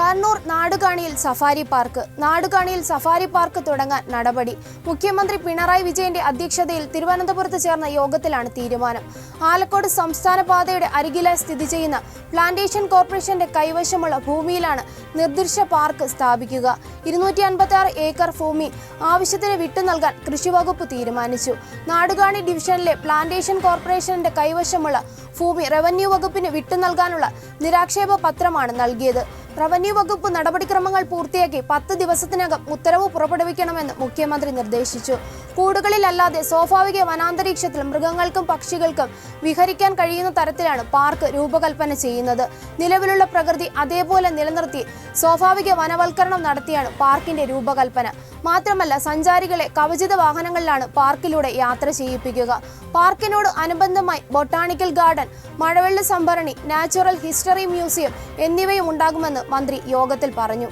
കണ്ണൂർ നാടുകാണിയിൽ safari park. നാടുകാണിയിൽ safari park തുടങ്ങാൻ നടപടി. മുഖ്യമന്ത്രി പിണറായി വിജയന്റെ അധ്യക്ഷതയിൽ തിരുവനന്തപുരത്ത് ചേർന്ന യോഗത്തിലാണ് തീരുമാനം. ആലക്കോട് സംസ്ഥാന പാതയുടെ അരികിലായി സ്ഥിതി ചെയ്യുന്ന പ്ലാന്റേഷൻ കോർപ്പറേഷന്റെ കൈവശമുള്ള ഭൂമിയിലാണ് നിർദ്ദിഷ്ട പാർക്ക് സ്ഥാപിക്കുക. ഇരുന്നൂറ്റി അൻപത്തി ആറ് ഏക്കർ ഭൂമി ആവശ്യത്തിന് വിട്ടു നൽകാൻ കൃഷിവകുപ്പ് തീരുമാനിച്ചു. നാടുകാണി ഡിവിഷനിലെ പ്ലാന്റേഷൻ കോർപ്പറേഷന്റെ കൈവശമുള്ള ഭൂമി റവന്യൂ വകുപ്പിന് വിട്ടു നൽകാനുള്ള നിരാക്ഷേപ പത്രമാണ് നൽകിയത്. റവന്യൂ വകുപ്പ് നടപടിക്രമങ്ങൾ പൂർത്തിയാക്കി പത്ത് ദിവസത്തിനകം ഉത്തരവ് പുറപ്പെടുവിക്കണമെന്ന് മുഖ്യമന്ത്രി നിർദ്ദേശിച്ചു. കൂടുകളിലല്ലാതെ സ്വാഭാവിക വനാന്തരീക്ഷത്തിൽ മൃഗങ്ങൾക്കും പക്ഷികൾക്കും വിഹരിക്കാൻ കഴിയുന്ന തരത്തിലാണ് പാർക്ക് രൂപകൽപ്പന ചെയ്യുന്നത്. നിലവിലുള്ള പ്രകൃതി അതേപോലെ നിലനിർത്തി സ്വാഭാവിക വനവൽക്കരണം നടത്തിയാണ് പാർക്കിന്റെ രൂപകൽപ്പന. മാത്രമല്ല സഞ്ചാരികളെ കവചിത വാഹനങ്ങളിലാണ് പാർക്കിലൂടെ യാത്ര ചെയ്യിപ്പിക്കുക. പാർക്കിനോട് അനുബന്ധമായി ബൊട്ടാണിക്കൽ ഗാർഡൻ മഴവെള്ള സംഭരണി നാച്ചുറൽ ഹിസ്റ്ററി മ്യൂസിയം എന്നിവയും ഉണ്ടാകുമെന്ന് മന്ത്രി യോഗത്തിൽ പറഞ്ഞു.